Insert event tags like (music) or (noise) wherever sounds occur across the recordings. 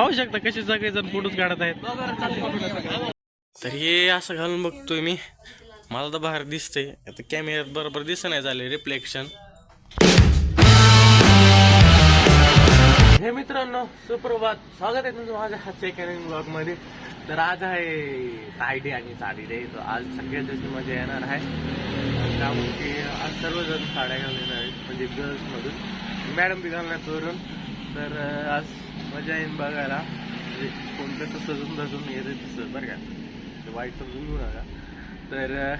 पाहू शकता कसे सगळेजण फोटोज काढत आहेत. तर हे असं घालून बघतोय मी. मला तर बाहेर दिसतंय. आता कॅमेऱ्यात बरोबर दिसत नाही झाले रिफ्लेक्शन हे मित्रांनो सुप्रभात. स्वागत आहे तुमचं माझ्या हातच्या एका ब्लॉगमध्ये तर आज आहे तायडे आणि साडी डे तर आज सगळ्यात जास्त मजा येणार आहे. त्यामुळे की आज सर्वजण साड्या घालून येणार आहेत म्हणजे गर्ल्स मधून. मॅडम बी घालण्यात वरून. तर आज मजा येईन बघायला. म्हणजे कोणतं कसं सजून धजून येते तसं बरं का? वाईट समजून घेऊ नका. तर अं,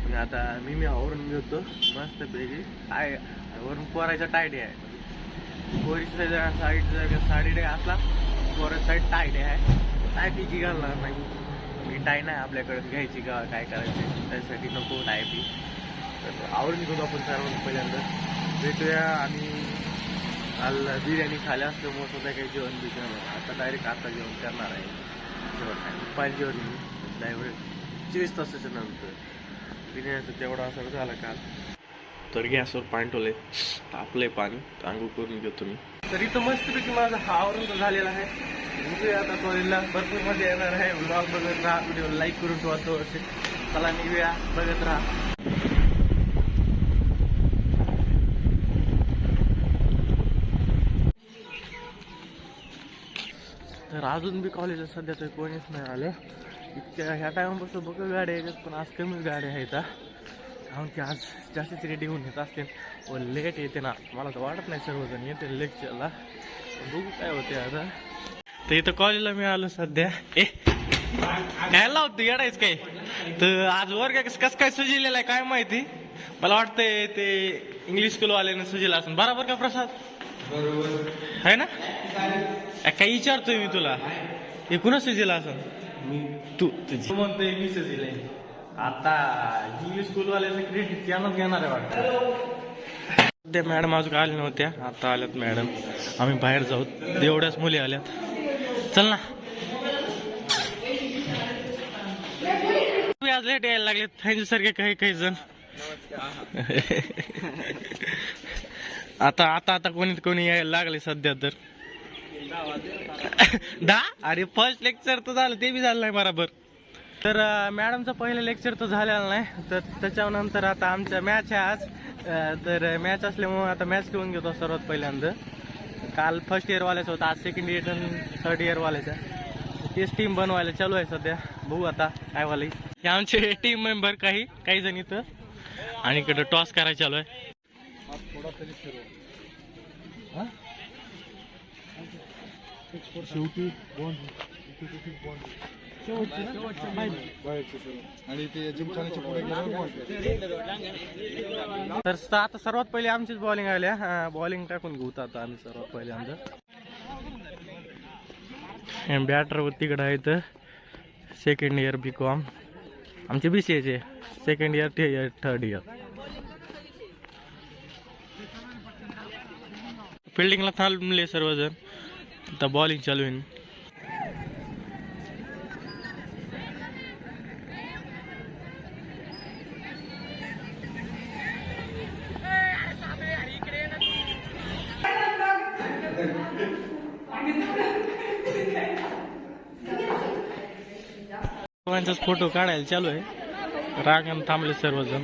म्हणजे आता मी मी आवरून घेतो. मस्त पैकी आहे वरून पोरायचा टायडे आहे. पोरीचा जरा साईड जर साडी डे असला पोरा साईड टाय डे आहे. टाय पिकी घालणार नाही. मी टाय नाही आपल्याकडे घ्यायची का काय करायची? त्यासाठी नको टाय पी तर आवरून घेऊ आपण सर्वांना पहिल्यांदा. भेटूया आणि काल बिर्याणी खाल्या असल्यामुळे स्वतः काही जेवण बी आता डायरेक्ट आता जेवण करणार आहे. जेवण काय जेवण डायरेक्ट चोवीस तासाच्या नंतर. बिर्याणीचं तेवढा असं झाला काल. तर गॅसवर पाणी ठेवले आपले पाणी. आंघोळ करून घेतो मी. तर इथं मस्तपैकी माझा हा आवरून झालेला आहे. बघूया आता कॉलेजला भरपूर मजा येणार आहे. ब्लॉग बघत राहा. व्हिडिओ लाईक करून ठेवा तो असेल चला निघूया. बघत राहा. तर अजून बी कॉलेजला सध्या तर कोणीच नाही आलं. इतक्या ह्या टायमापासून बघ गाड्या येतात पण आज कमीच गाड्या आहेत कारण की आज जास्तीच रेडी होऊन येत असते व लेट येते ना. मला तर वाटत नाही सर्वजण येते लेक्चरला बघू काय होते आता. तर इथं कॉलेजला मी आलो सध्या. ए काय लावतो येडायच काय? तर आज वर्ग कस कसं काय सुजिलेला आहे काय माहिती? मला वाटतंय ते इंग्लिश स्कूलवाल्याने सुजिला असून. बरोबर का प्रसाद? आहे ना? अ, काय विचारतोय मी तुला. हे कुणा सुजिला असेल मी तू तुझी. म्हणतोय मी सुजिले आता इंग्लिश स्कूलवाल्याचं क्रेडिट त्यानंच घेणार आहे वाटतं. सध्या मॅडम अजून आल्या नव्हत्या. आता आल्यात मॅडम. आम्ही बाहेर जाऊ. एवढ्याच मुली आल्यात. चल ना. तुम्ही आज लेट यायला लागले त्यांच्यासारखे काही काही जण. आता आता आता कोणी कोणी यायला लागले सध्या तर. (laughs) दहा अरे फर्स्ट लेक्चर तर झालं ते बी झालं नाही बरोबर. तर मॅडमचं पहिलं लेक्चर तर झालेलं नाही. तर त्याच्यानंतर आता आमच्या मॅच आहे आज. तर मॅच असल्यामुळे आता मॅच घेऊन घेतो सर्वात पहिल्यांदा. काल फर्स्ट इयरवाल्याचं होतं आज सेकंड इयर थर्ड इयरवाल्याचं तेच टीम बनवायला चालू आहे सध्या. बघू आता काय वाली. हे आमचे टीम मेंबर काही काही जण इथं. आणि इकडं टॉस करायला चालू आहे. शेवटी आणि ते जिमखान्याच्या पुढे गेल्यावर तर आता सर्वात पहिले आमचीच बॉलिंग आल्या बॉलिंग टाकून घेऊ आता आम्ही सर्वात पहिल्यांदा बॅटर तिकडं आहेत सेकंड इयर बी कॉम आमचे बी सी एचे सेकंड इयर थर्ड इयर फिल्डिंगला थांबले सर्वजण. आता बॉलिंग चालू आहे. सर्वांचाच फोटो काढायला चालू आहे. रागान थांबले सर्वजण.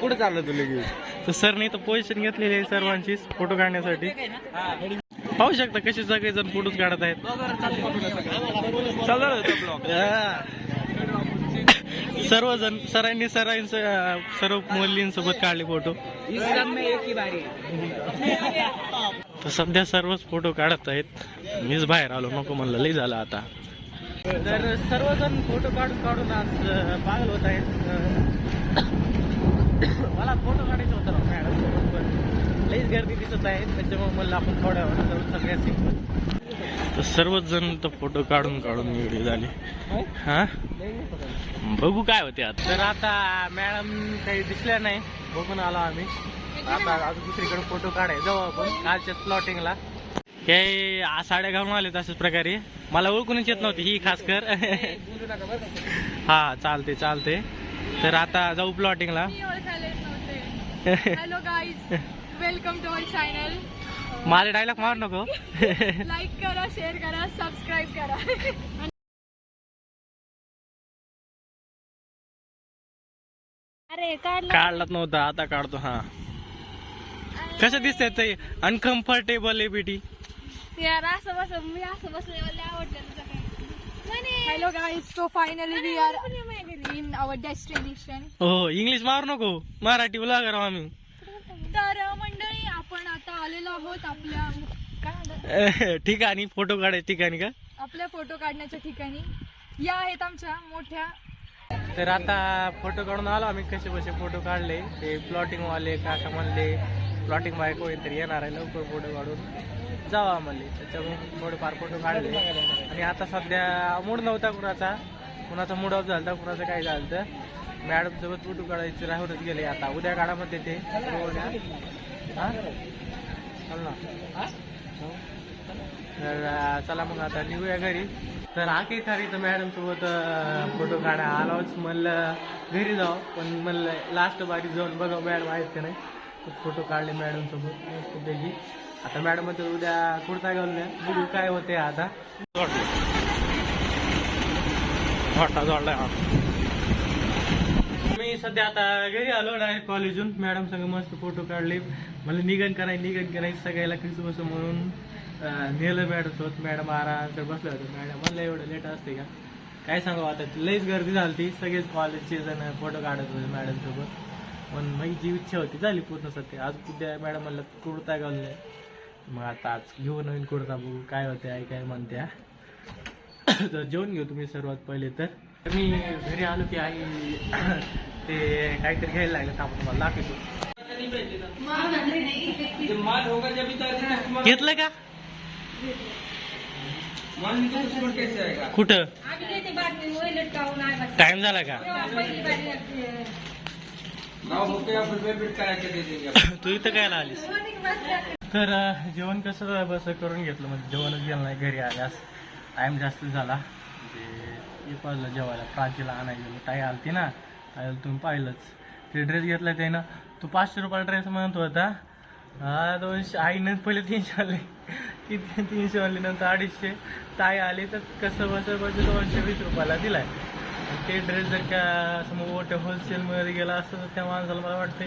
कुठे चाललं तुला घेऊन तर सरने तर पोझिशन घेतलेली आहे सर्वांची फोटो काढण्यासाठी. पाहू शकता कसे सगळेजण फोटोज काढत आहेत. सर्वजण सरांनी सरांचं सर्व मुलींसोबत काढले फोटो तर सध्या सर्वच फोटो काढत आहेत. मीच बाहेर आलो नको म्हणलं लई झालं आता. तर सर्वजण फोटो काढून काढून आज पागल होत आहेत. मला फोटो काढायचा होता राव मॅडम सोबत पण लईच गर्दी दिसत आहे. त्याच्यामुळे मला आपण थोड्या वेळा जाऊन सगळ्याच तर सर्वच जण तर फोटो काढून काढून व्हिडिओ झाले. हा? बघू काय होते आता. तर आता मॅडम काही दिसल्या नाही. बघून आलो आम्ही. आता अजून दुसरीकडे फोटो काढाय जाऊ आपण. कालच्या प्लॉटिंगला हे आ- साड्या घालून आले तशाच प्रकारे. मला ओळखूनच येत नव्हती ही खास कर. हा चालते चालते तर आता जाऊ प्लॉटिंगला मी ओळखायलाच नव्हते. Hello guys (laughs) welcome to my channel माझे डायलॉग मार नको. (laughs) लाईक करा शेअर करा सबस्क्राईब करा. अरे काढला. काढलाच नव्हता आता काढतो हा. कसं दिसतंय ते अनकम्फर्टेबल आहे बेटी. यार असं बस मी असं बसले मला आवडलं hello guys so finally we are in our destination हो इंग्लिश मारू नको. मराठी बोला करा आम्ही. तर मंडळी आपण आता आलेलो आहोत आपल्या काय म्हणतात? ठिकाणी फोटो काढायच्या ठिकाणी का? आपल्या फोटो काढण्याच्या ठिकाणी. या आहेत आमच्या मोठ्या तर आता फोटो काढून आलो आम्ही कसे कसे फोटो काढले. ते प्लॉटिंग वाले काका म्हणले प्लॉटिंग बाय कोणीतरी येणार आहे लवकर फोटो काढून. जावा म्हणले त्याच्यामुळे थोडेफार फोटो काढले. आणि आता सध्या मूड नव्हता कुणाचा. कुणाचा मूड ऑफ झाला कुणाचं काय झालं तर मॅडम सोबत फोटो काढायचे राहूनच गेले आता. उद्या काढा म्हणते ते चल ना. तर चला मग आता निघूया घरी. तर आखिरकारी तर मॅडम सोबत फोटो काढा. आलोच म्हणलं घरी जाऊ. पण म्हणलं लास्ट बारी जाऊन बघा मॅडम आहेत का नाही. फोटो काढले मॅडम सोबत मस्तपैकी आता मॅडम तर उद्या कुर्ता घालून बघू काय होते आता. जोडला. जोडला मी सध्या आता घरी आलो डायरेक्ट कॉलेजून मॅडम संग मस्त फोटो काढले. मला निगन कराय निगन करायचं सगळ्याला क्रिसमस म्हणून नेलं मॅडम सोबत मॅडम आरामसर बसले होते मॅडम म्हणलं एवढं लेट असते का? काय सांगू आता? लईच गर्दी झाली ती सगळेच कॉलेजचे जण फोटो काढत होते मॅडम सोबत पण माझी जी इच्छा होती झाली पूर्ण सध्या. आज उद्या मॅडम म्हणलं कुर्ता घालून मग आता आज घेऊ नवीन कुर्ता बघू. काय होते आई काय म्हणत्या. (coughs) तर जेवून घेऊ तुम्ही सर्वात पहिले तर. मी घरी आलो की आई ते काहीतरी घ्यायला लागलं थांबा तुम्हाला दाखवतो. घेतलं का? कुठं? टाइम झाला का? (laughs) तू इथं काय आलीस? तर जेवण कसं बस करून घेतलं. म्हणजे जेवणच गेलं नाही घरी आल्यास. टाईम जास्त झाला. म्हणजे एक वाजलं जेवायला. प्राचीला आणायला ताई आलती ना. ताईला तुम्ही पाहिलंच. ते ड्रेस घेतला त्यानं. तू पाचशे रुपयाला ड्रेस म्हणत होता. हा दोनशे. आईनं पहिले तीनशे आले किती? तीनशे आले नंतर अडीचशे. ताई आली तर कसं बसं बस दोनशे वीस रुपयाला दिलाय. ते ड्रेस जर का समोर मोठ्या होलसेलमध्ये गेला असतं तर त्या माणसाला मला वाटते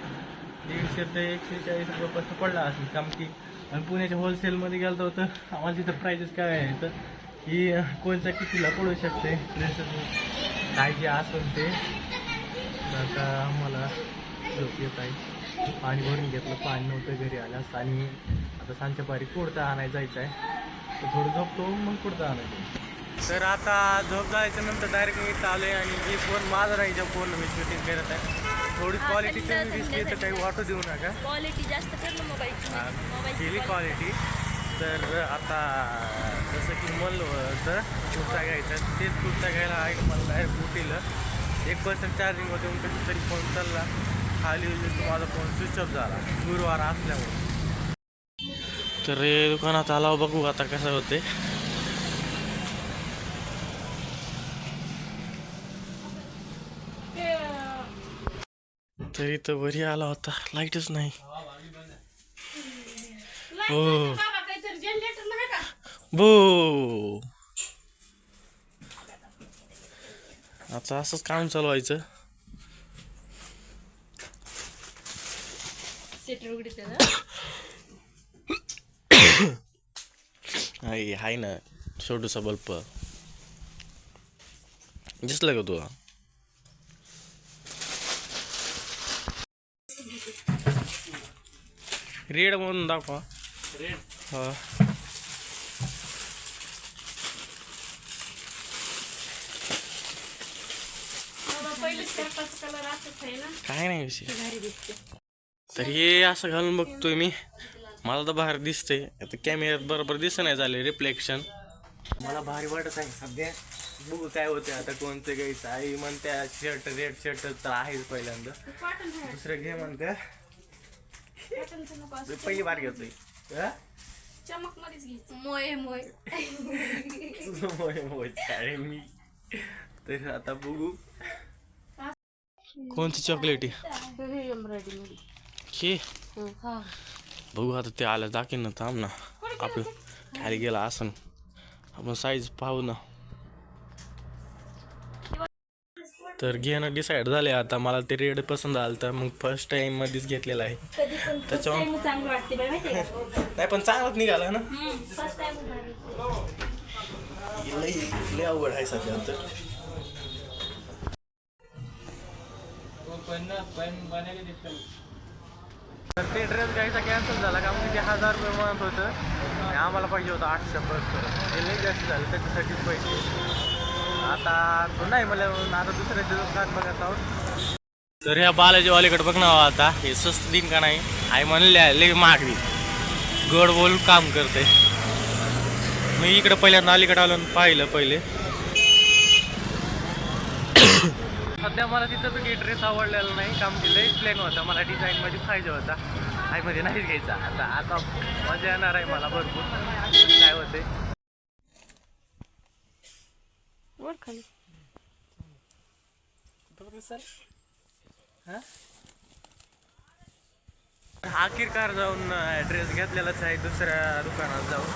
दीडशे ते एकशे चाळीस रुपयापासून पडला असेल. कारण की आणि पुण्याच्या होलसेलमध्ये गेलं होतं. आम्हाला तिथं प्राइजेस काय आहे तर की कोणत्या कितीला पडू शकते? ड्रेसेस काय जे असेल ते. आता आम्हाला झोप येत आहे. पाणी भरून घेतलं पाणी नव्हतं घरी आल्यास आणि आता सांच्या पारी कुडता आणायला जायचं आहे. तर थोडं झोपतो मग कुडता आणायचं तर आता झोप जायच्या नंतर डायरेक्ट मी इथं आलोय आणि जी फोन माझा नाही ज्या फोन मी शूटिंग करत आहे. थोडी क्वालिटी कमी दिसली तर काही वाटू देऊ नका. क्वालिटी जास्त कर ना मोबाईल केली क्वालिटी तर आता जसं की म्हणलं होतं कुर्ता घ्यायचा तेच कुर्ता घ्यायला आहे मला डायरेक्ट कुठीलं एक पर्सेंट चार्जिंग होते कधी तरी फोन चालला. खाली होईल तर माझा फोन स्विच ऑफ झाला. गुरुवार असल्यामुळे. तर हे दुकानात आला बघू आता कसं होते तरी तर बरी आला होता. लाईटच नाही. हो बो. आता असंच काम चालवायचं आहे हाय ना छोटूसा बल्ब. दिसलं का तुला? रेड म्हणून दाखवा. रेड हा. काय नाही विषय. तर हे असं घालून बघतोय मी. मला तर बाहेर दिसतंय. आता कॅमेऱ्यात बरोबर दिसत नाही झाले रिफ्लेक्शन मला भारी वाटत आहे. सध्या बघू काय होते आता कोणतं घ्यायचं? आई म्हणते शर्ट रेड शर्ट तर आहेच पहिल्यांदा. दुसरं घे म्हणते. मी पहिली बार घेतोय. हा? चमक मध्येच घ्यायचं. मोय मोय. (laughs) मोय मी. तर आता बघू. कोणती चॉकलेट हे बघू आता ते आलं दाखीन ना थांब ना. आपलं खाली गेला असं आपण साईज पाहू ना. तर घेणं डिसाईड झाले आता. मला ते रेड पसंत आलं तर मग फर्स्ट टाइम मध्येच घेतलेलं आहे. त्याच्यावर नाही पण चांगलंच निघालं ना. लई लई अवघड आहे सध्या तर तर ते ड्रेस घ्यायचा कॅन्सल झाला का म्हणजे हजार रुपये म्हणत होतं. आणि आम्हाला पाहिजे होतं आठशे बस. ते लई जास्त झालं त्याच्यासाठीच पैसे. आता तो नाही मला आता दुसऱ्याच्या दुकानात बघत आहोत तर ह्या बालाजी वालीकडे बघ ना आता हे स्वस्त दिन का नाही? आई म्हणले लई महागडी गोड बोल काम करते. मी इकडे पहिल्यांदा अलीकडे आलो पाहिलं पहिले. सध्या मला तिथं पैकी ड्रेस आवडलेला नाही. काम लई प्लेन होता. मला डिझाईन मध्ये पाहिजे होता. आईमध्ये नाहीच घ्यायचा. आता आता मजा येणार आहे मला भरपूर. काय होते वर खाली. आखिरकार जाऊन ड्रेस घेतलेलाच आहे दुसऱ्या दुकानात जाऊन.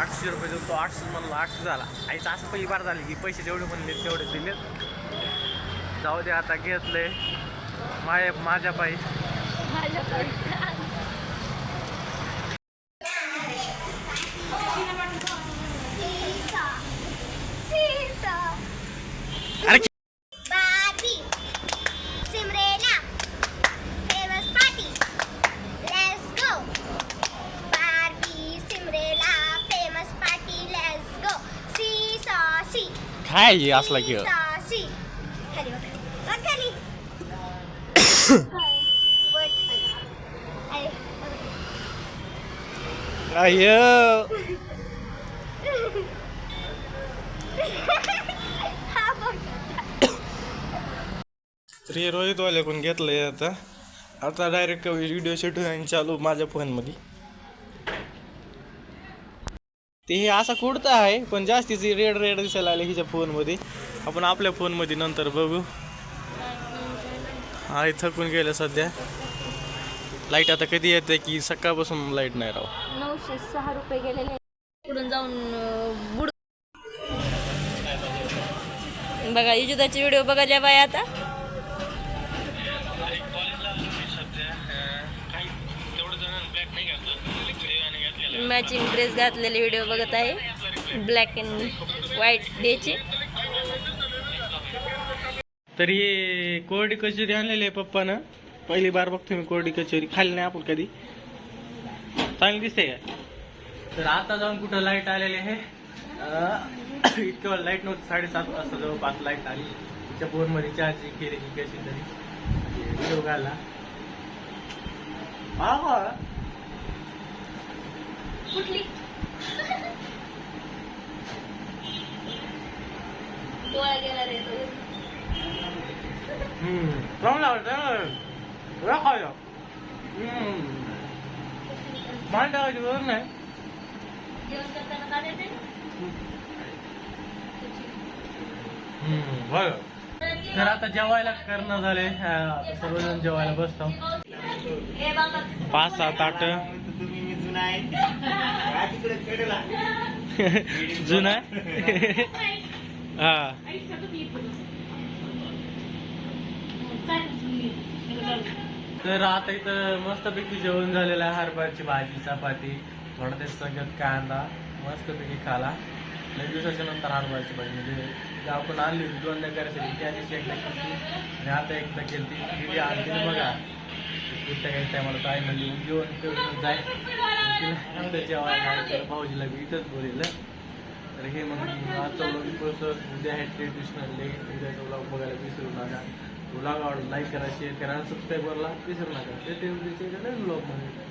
आठशे रुपये देऊन तो आठशे म्हणला आठशे झाला. आईचं असं पहिली बार झाली की पैसे जेवढे म्हणले तेवढे दिले जाऊ दे आता घेतलंय माय माझ्या पायी. अरे Barbie, Cinderella, famous party. Let's go. Barbie, Cinderella, famous party. Let's go. See, saw, see. काय हे असला की Saw, see. खाली बघ. बघ खाली. वर खाली. अरे, अय हा रोहित वाल्याकडून घेतलंय आता. आता डायरेक्ट व्हिडिओ शूटिंग चालू माझ्या फोनमध्ये. ते हे असा कुडता आहे पण जास्तीच रेड रेड दिसायला आले हिच्या फोनमध्ये. आपण आपल्या फोनमध्ये नंतर बघू. हा थकून गेलं सध्या? लाइट आता कधी येते की सकाळपासून लाइट नाही राव. नऊशे सहा रुपये गेलेले. पुढून जाऊन अं, बुड बघा युजुदाचे व्हिडिओ बघायला बाय आता. मॅचिंग ड्रेस घातलेले व्हिडिओ बघत आहे. ब्लॅक अँड व्हाईट डेचे तर हे कोरडी कचोरी आणलेली आहे पप्पानं. पहिली बार बघतो मी कोरडी कचोरी. खाल्ली नाही आपण कधी. चांगली दिसते का? तर आता जाऊन कुठं लाइट आलेली आहे? (coughs) इतकं लाइट नव्हती. साडेसात वाजता जवळपास लाइट आली. तिच्या फोनमध्ये चार्जिंग केली की कशी तरी. व्हिडिओ घाला. (laughs) हम्म. मान टाकायची गरज नाही जेवण करताना का देते? हम्म, बरं. तर आता जेवायला करणं झाले सर्वजण जेवायला बसतो. बाबा पाच सात आठ. जुना (laughs) हा. तर आता इथं मस्तपैकी जेवण झालेलं आहे हरभऱ्याची भाजी चपाती थोडा ते सगळ्यात कांदा मस्तपैकी खाला. लई दिवसाच्या नंतर हरभऱ्याची भाजी म्हणजे आपण आणली होती दोनदा करायसाठी त्या दिवशी एकदा केली. आणि आता एकदा केली ती दिदी आणली बघा. कुठल्या काही टायमाला काय म्हणजे जेवण करून जाय तिला जेवायला भाऊजीला मी इथंच बोललेलं तर हे मग आजचा व्लॉग उद्या आहे ट्रेडिशनल डे उद्याचा बघायला विसरू नका. तुला आवडला लाईक करा शेअर करा आणि सबस्क्राईब करायला विसरू नका. ते ते उद्याच्या